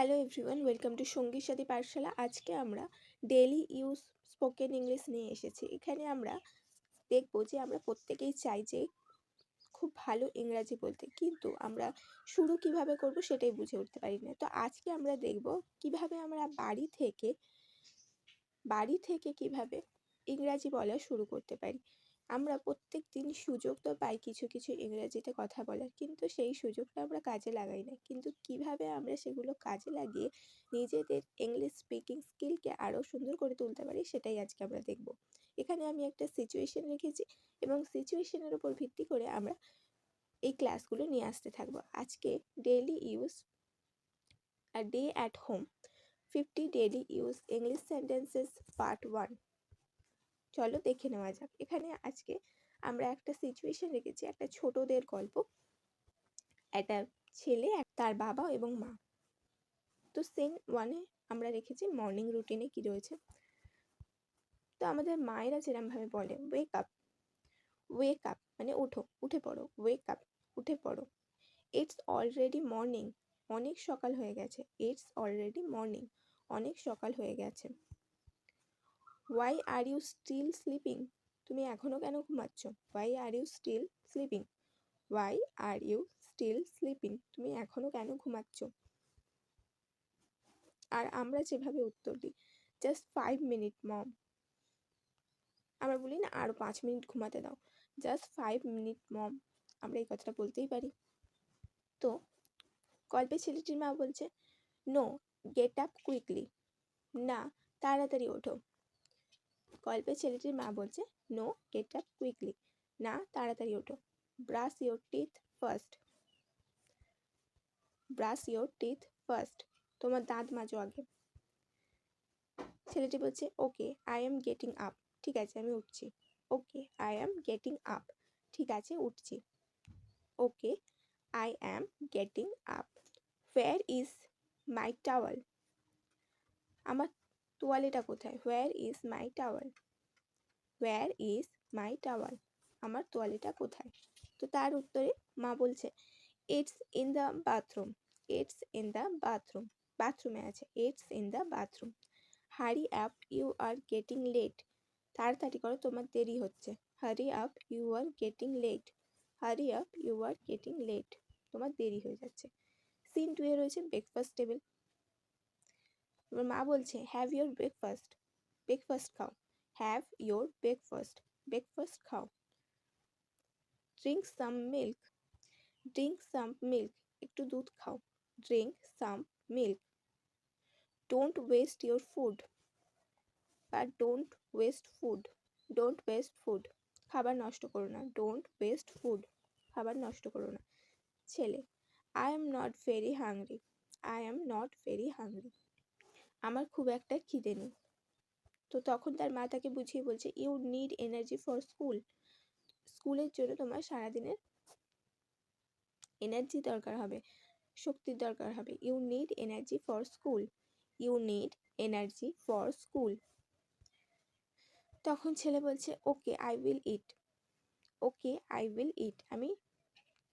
Hello everyone welcome to সঙ্গীর সাথী পাঠশালা আজকে আমরা ডেলি ইউজ স্পোকেন ইংলিশ নিয়ে এসেছি এখানে আমরা দেখব যে আমরা প্রত্যেকেই চাই যে খুব ভালো ইংরাজি বলতে কিন্তু আমরা শুরু কীভাবে করব সেটাই বুঝে উঠতে পারি না তো আজকে আমরা দেখব কীভাবে আমরা বাড়ি থেকে বাড়ি থেকে কীভাবে ইংরাজি বলা শুরু করতে পারি আমরা প্রত্যেক দিন সুযোগ তো পাই কিছু কিছু ইংরেজিতে কথা বলার। কিন্তু সেই সুযোগটা আমরা কাজে লাগাই না। কিন্তু কীভাবে আমরা সেগুলো কাজে লাগিয়ে নিজেদের ইংলিশ স্পিকিং স্কিলকে আরও সুন্দর করে তুলতে পারি সেটাই আজকে আমরা দেখব। এখানে আমি একটা সিচুয়েশন রেখেছি এবং সিচুয়েশনের উপর ভিত্তি করে আমরা এই ক্লাসগুলো নিয়ে আসতে থাকব। আজকে daily use R day at home fifty daily use English sentences part one চলো দেখে নেওয়া যাক। এখানে আজকে আমরা একটা সিচুয়েশন রেখেছি, একটা ছোটদের গল্প। একটা ছেলে, তার বাবা এবং মা। তো সেন ওয়ানে আমরা রেখেছি মর্নিং রুটিনে কি রয়েছে। তো আমাদের মায়েরা যেরমভাবে বলে ওয়েক আপ ওয়েক আপ মানে ওঠো উঠে পড়ো ওয়েক আপ উঠে পড়ো। ইটস অলরেডি মর্নিং অনেক সকাল হয়ে গেছে। ইটস অলরেডি মর্নিং অনেক সকাল হয়ে গেছে। Why are you still sleeping তুমি এখনও কেন ঘুমাচ্ছ? Why are you still sleeping why are you still sleeping তুমি এখনও কেন ঘুমাচ্ছ? আর আমরা যেভাবে উত্তর দিই জাস্ট ফাইভ মিনিট মম আমরা বলি না আরও পাঁচ মিনিট ঘুমাতে দাও। জাস্ট ফাইভ মিনিট মম আমরা এই কথাটা বলতেই পারি। তো, গল্পে ছেলেটির মা বলছে নো গেট আপ কুইকলি না, তাড়াতাড়ি ওঠো। গল্পে ছেলেটির মা বলছে, নো, গেট আপ কুইকলি। না, তাড়াতাড়ি ওঠো। Brush your teeth first. Brush your teeth first. তোমার দাঁত মাজো আগে। ছেলেটি বলছে, okay, I am getting up. ঠিক আছে, আমি উঠছি। Okay, I am getting up. ঠিক আছে, উঠছি। Okay, I am getting up. Where is my towel. আমার তোয়ালেটা কোথায়? Where is my towel where is my towel আমার তোয়ালেটা কোথায়? তো তার উত্তরে মা বলছে it's in the bathroom it's in the bathroom বাথরুমে আছে it's in the bathroom hurry up you are getting late তাড়াতাড়ি করো, তোমার দেরি হচ্ছে। Hurry up you are getting late hurry up you are getting late তোমার দেরি হয়ে যাচ্ছে। সিন টুয়ে রয়েছে ব্রেকফাস্ট টেবিল এবার মা বলছে হ্যাভ ইয়োর ব্রেকফাস্ট ব্রেকফাস্ট খাও। হ্যাভ ইয়োর ব্রেকফাস্ট ব্রেকফাস্ট খাও। Drink some milk drink some milk একটু দুধ খাও। Drink some milk don't waste your food বা don't waste food don't waste food খাবার নষ্ট করো না ডোন্ট ওয়েস্ট ফুড খাবার নষ্ট করো না। ছেলে I am not very hungry I am not very hungry আমার খুব একটা খিদে নেই। তো তখন তার মা তাকে বুঝিয়ে বলছে you need energy for school স্কুলের জন্য তোমার সারাদিনের এনার্জি দরকার হবে, শক্তির দরকার হবে। You need energy for school you need energy for school তখন ছেলে বলছে okay I will eat okay I will eat আমি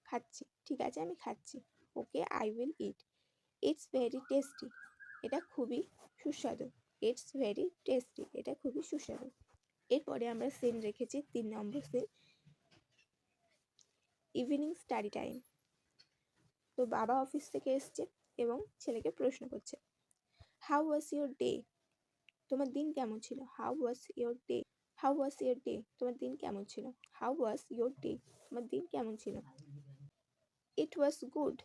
খাচ্ছি। ঠিক আছে, আমি খাচ্ছি। Okay I will eat it's very tasty এটা খুবই সুস্বাদু। ইটস ভেরি টেস্টি এটা খুবই সুস্বাদু। এরপরে আমরা সিন রেখেছি তিন number scene evening study time তো বাবা অফিস থেকে এসছে এবং ছেলেকে প্রশ্ন করছে হাউ ওয়াজ ইউর ডে তোমার দিন কেমন ছিল? How was your day how was your day তোমার দিন কেমন ছিল? হাউ ওয়াজ ইউর ডে তোমার দিন কেমন ছিল? ইট ওয়াজ গুড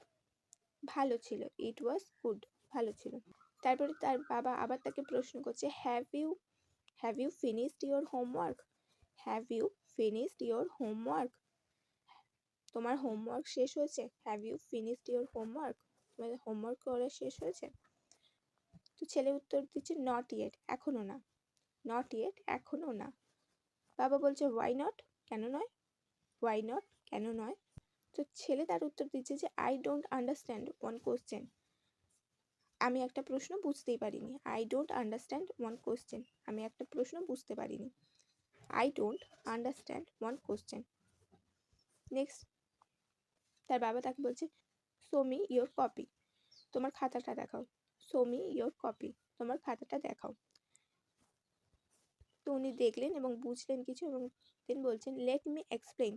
ভালো ছিল। ইট ওয়াজ গুড ভালো ছিল। তারপরে তার বাবা আবার তাকে প্রশ্ন করছে have you have you finished your homework have you finished your homework তোমার হোমওয়ার্ক শেষ হয়েছে? Have you finished your homework তোমার হোমওয়ার্ক করা শেষ হয়েছে? তো ছেলে উত্তর দিচ্ছে নট ইয়েট এখনও না। নট ইয়েট এখনও না। বাবা বলছে ওয়াই নট কেন নয়? ওয়াই নট কেন নয়? তো ছেলে তার উত্তর দিচ্ছে যে I don't understand one question আমি একটা প্রশ্ন বুঝতেই পারিনি। I don't understand one question আমি একটা প্রশ্ন বুঝতে পারিনি। I don't understand one question next তার বাবা তাকে বলছে শো মি ইয়োর কপি তোমার খাতাটা দেখাও। শো মি ইয়োর কপি তোমার খাতাটা দেখাও। তো উনি দেখলেন এবং বুঝলেন কিছু এবং দেন বলছেন লেট মি এক্সপ্লেন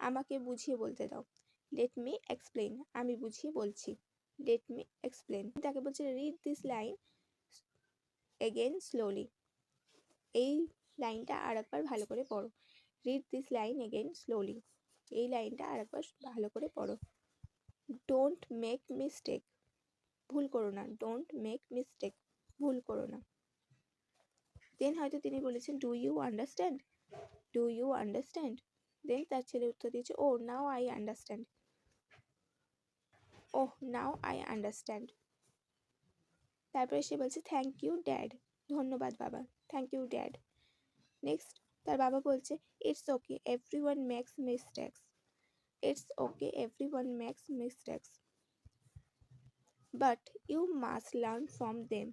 আমাকে বুঝিয়ে বলতে দাও। লেট মি এক্সপ্লেন আমি বুঝিয়ে বলছি। লেট মি এক্সপ্লেন তাকে বলছে read this line again slowly এই লাইনটা আরেকবার ভালো করে পড়ো। Read this line again slowly এই লাইনটা আরেকবার ভালো করে পড়ো। ডোন্ট মেক মিস্টেক ভুল করো না। ডোন্ট মেক মিস্টেক ভুল করো না। দেন হয়তো তিনি বলেছেন do you understand do you understand then তার ছেলে উত্তর দিয়েছে ও now I understand oh, now I understand তারপরে সে বলছে থ্যাংক ইউ ড্যাড ধন্যবাদ, বাবা। থ্যাংক ইউ ড্যাড নেক্সট তার বাবা বলছে it's okay everyone makes mistakes it's okay everyone makes mistakes but you must learn from them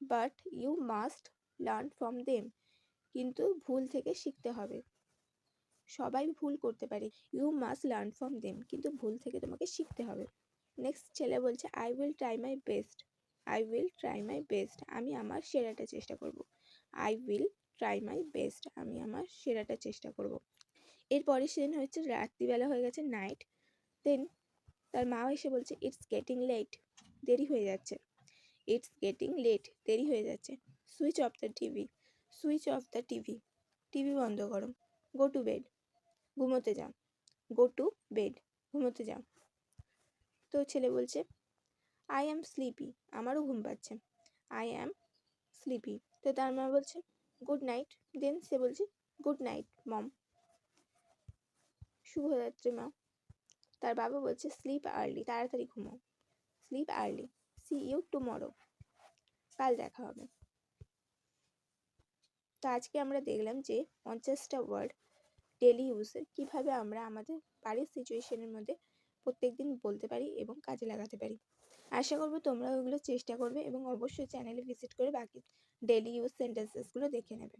but you must learn from them কিন্তু ভুল থেকে শিখতে হবে। সবাই ভুল করতে পারে। You must learn from them কিন্তু ভুল থেকে তোমাকে শিখতে হবে। নেক্সট ছেলে বলছে I will try my best I will try my best আমি আমার সেরাটা চেষ্টা করব। I will try my best আমি আমার সেরাটা চেষ্টা করব। এরপরে সেদিন হচ্ছে রাত্রিবেলা হয়ে গেছে নাইট দেন তার মা এসে বলছে ইটস গেটিং লেট দেরি হয়ে যাচ্ছে। ইটস গেটিং লেট দেরি হয়ে যাচ্ছে। Switch off the TV switch off the TV TV বন্ধ করো। গো টু বেড ঘুমোতে যাও। গো টু বেড ঘুমোতে যাও। তো ছেলে বলছে আই অ্যাম স্লিপি আমারও ঘুম পাচ্ছে। আই অ্যাম স্লিপি তো তার মা বলছে গুড নাইট দেন সে বলছে গুড নাইট মম শুভরাত্রি, মা। তার বাবা বলছে স্লিপ আর্লি তাড়াতাড়ি ঘুমাও। Sleep early see you tomorrow কাল দেখা হবে। তো আজকে আমরা দেখলাম যে পঞ্চাশটা ওয়ার্ড ডেলি ইউজের কীভাবে আমরা আমাদের বাড়ির সিচুয়েশনের মধ্যে প্রত্যেক দিন বলতে পারি এবং কাজে লাগাতে পারি। আশা করব তোমরা ওগুলো চেষ্টা করবে এবং অবশ্যই চ্যানেলে ভিজিট করে বাকি ডেলি ইউজ সেন্টেন্সেসগুলো দেখে নেবে।